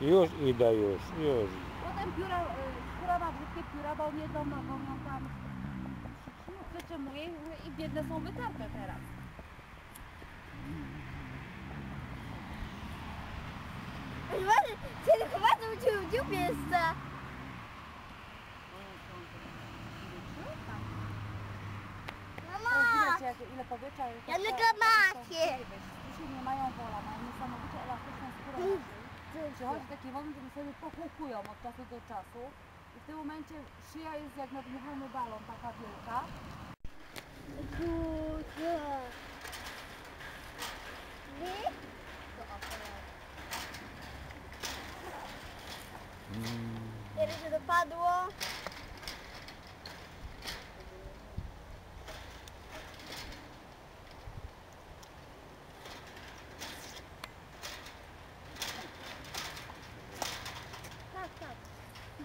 Już idę, już, już. Potem pióra, y, która ma brzydkie pióra, bo nie jedną nogą ją tam wytrzymuje i biedne są wytarte teraz. Kiedy chyba to u dziób jest. Mama! Ile powietrza jest. Ja na gramacie. Dzisiaj nie mają wola, mają niesamowicie elastyczną skórę na szyi. Przychodzi taki moment, że sobie pochukują od czasu do czasu i w tym momencie szyja jest jak nadmuchany balon, taka wielka. Kurde. Kiedy się dopadło? Tak, tak.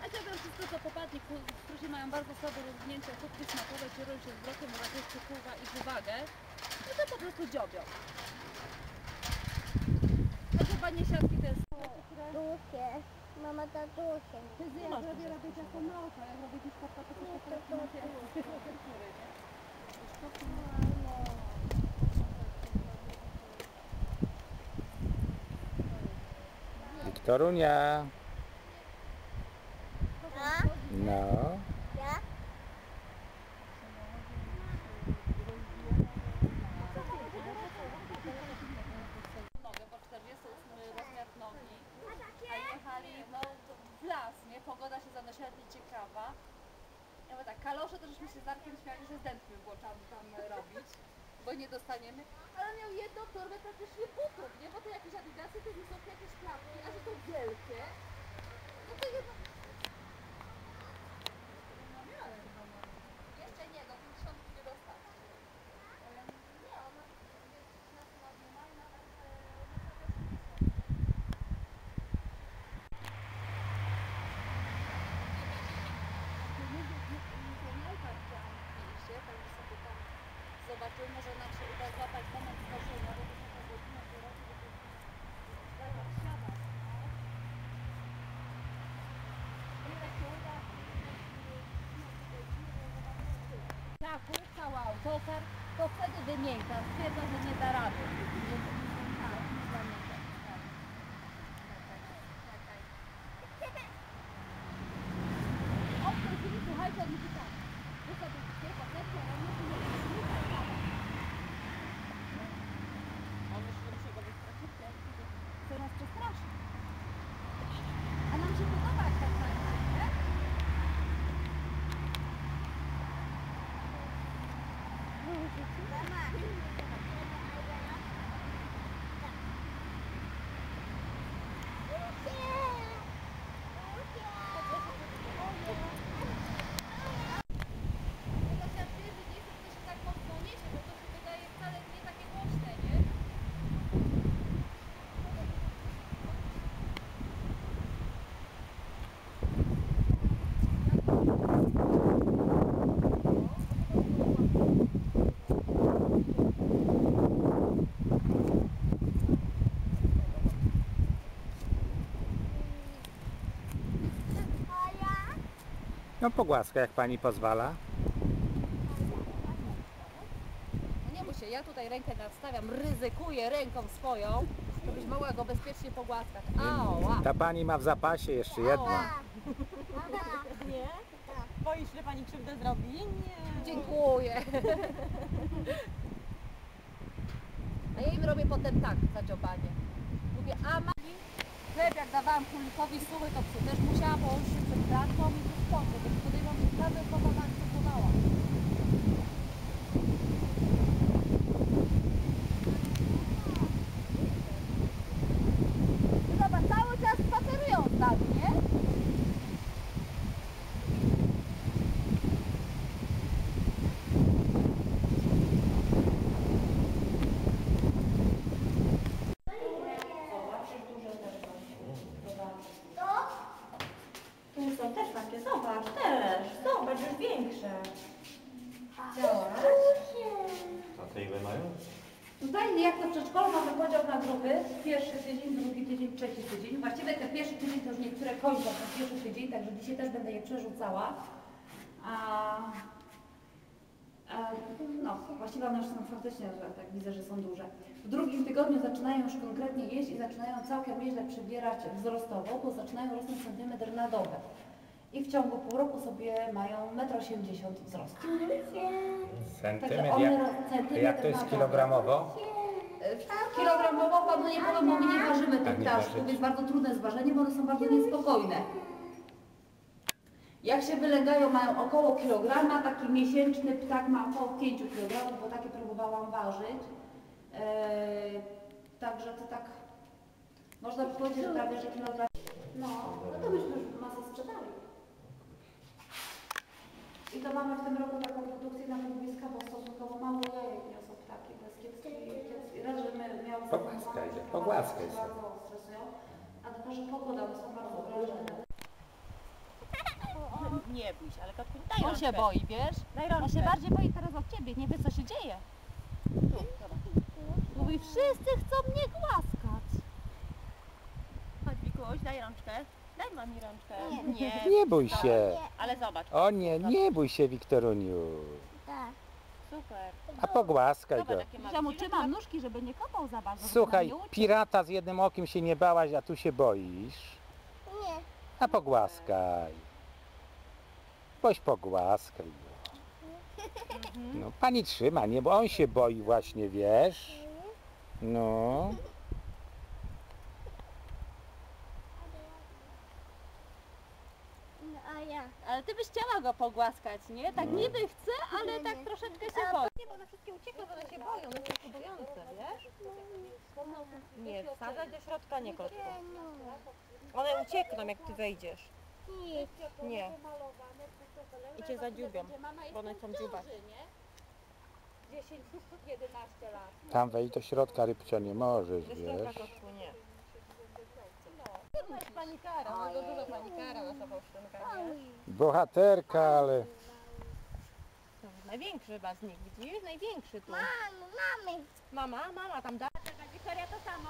A to tam wszystko co popadnie, ku- którzy mają bardzo słabe rozwinięcie kubki smakowe, kierują się wzrokiem, radością, kurwa i uwagę, no to po prostu dziobią. A dziobanie siatki to jest... Dusie. Mama tatusie. Ja robię, robię ciasto na oko, jak robię piszkowka, to też macie tektury, nie? Wiktorunia. No. A jechali no, w las, nie? Pogoda się zanosiła nieciekawa. Ja mówię tak, kalosze to żeśmy się z Arkiem śmiali, że z dętkiem było tam, robić, bo nie dostaniemy. Ale miał jedną torbę praktycznie butów, nie? Bo to jakieś adidasy, to są jakieś klapki, a że to wielkie. No to jedno... No nie, ale chyba no. Jeszcze nie, do 50 nie dostać. Ale nie, ona jest na słabie, ma i nawet... e, Zobaczymy, może nam się uda złapać moment zdarzenia, bo to jest taka godzina, żeby zaraz siadać, no. Ile się uda, tak, cały autokar, to wtedy wymięka, stwierdza, że nie da rady. Nie, tak, zamyka, tak. Czekaj, czekaj. O, w tej chwili, słuchajcie, on mówi tak. Wy sobie wszystkie pakiety, ale my tu nie On już nie musi go wystraszyć, chce nas przestraszyć. A nam się podoba, jak tak tańczy, nie? Mama. Chociaż jak ty widzisz, to się tak mocno niesie, bo to się wydaje wcale nie takie głośne, nie? A ja? No pogłaska, jak pani pozwala. No nie bój się, ja tutaj rękę nadstawiam, ryzykuję ręką swoją, żebyś mogła go bezpiecznie pogłaskać. Ała! Ta pani ma w zapasie jeszcze jedną. Nie? Boisz, że pani krzywdę zrobi? Nie. Dziękuję. A ja im robię potem tak za dziobanie. Mówię, a ma... Chleb jak dawałam królikowi suchy, to też musiała położyć przed bratką i spoko, bo podejrzewam, że każda osoba tak kupowała. Zobacz, cały czas spacerują z nami, nie? Tu są też takie, zobacz, też. Zobacz, Dusie. A te ile mają? Tutaj jak to przedszkolu mamy podział na grupy, pierwszy tydzień, drugi tydzień, trzeci tydzień. Właściwie ten pierwszy tydzień to już niektóre kończą ten pierwszy tydzień, także dzisiaj też będę je przerzucała. A, a, no, właściwie one już są faktycznie, że tak widzę, że są duże. W drugim tygodniu zaczynają już konkretnie jeść i zaczynają całkiem nieźle przybierać wzrostowo, bo zaczynają rosnąć centymetr na dobę. I w ciągu pół roku sobie mają 1,80 m wzrostu. Centymetr, one jak, centymetr jak to jest kilogramowo? Kilogramowo panu nie powiem, bo my nie ważymy tych ptaszków, jest bardzo trudne zważenie, bo one są bardzo niespokojne. Jak się wylęgają, mają około kilograma, taki miesięczny ptak ma około 5 kg, bo takie próbowałam ważyć. Eee, także to tak, można by powiedzieć, że prawie, że kilogram. No, no to byśmy już masę sprzedali. I to mamy w tym roku taką produkcję na półmiska, bo stosunkowo mało jajek niosą ptaki beskidzkie. kiepskie. Raz, że my miały Pogłaskaj, pogłaskaj sobie. Bardzo stresują, a dwa, że pogoda, one są bardzo obrażone. Nie bój się, ale kotku, daj On rączkę. się boi, wiesz? Daj On rączkę. się bardziej boi teraz od ciebie, nie wie co się dzieje. Tu. Mówi, wszyscy chcą mnie głaskać. Chodź Wikuś, daj rączkę. Daj mami rączkę. Nie. Nie bój się. Ale zobacz. O nie, nie bój się Wiktoruniu. Tak. Super. A pogłaskaj Zobacz go. jakie ma mu trzymam nóżki, żeby nie kopał za bardzo. żeby Słuchaj, nam nie uciekł. pirata z jednym okiem się nie bałaś, a tu się boisz. Nie. A pogłaskaj. Boś pogłaskaj go. No pani trzyma, nie, bo on się boi właśnie, wiesz. No. No, a ja. Ale ty byś chciała go pogłaskać, nie? Tak No. niby chce, ale tak troszeczkę się boi. Nie, bo one wszystkie uciekną, bo one się boją, one są bojące, wiesz? Nie, wsadzać do środka nie kotku. One uciekną jak ty wejdziesz. Nie. I cię zadziubią, bo one chcą dziubać. 10-11 lat. Tam wejść do środka rybcia nie możesz, Do środka wiesz. kotku nie. Panikara, masz za dużo panikara na sobą szczęka, wiesz? Bohaterka, ale... Największy chyba z nich, widzisz? Największy tu. Mam, mamy. Mama, mama tam da. Wiktoria to samo?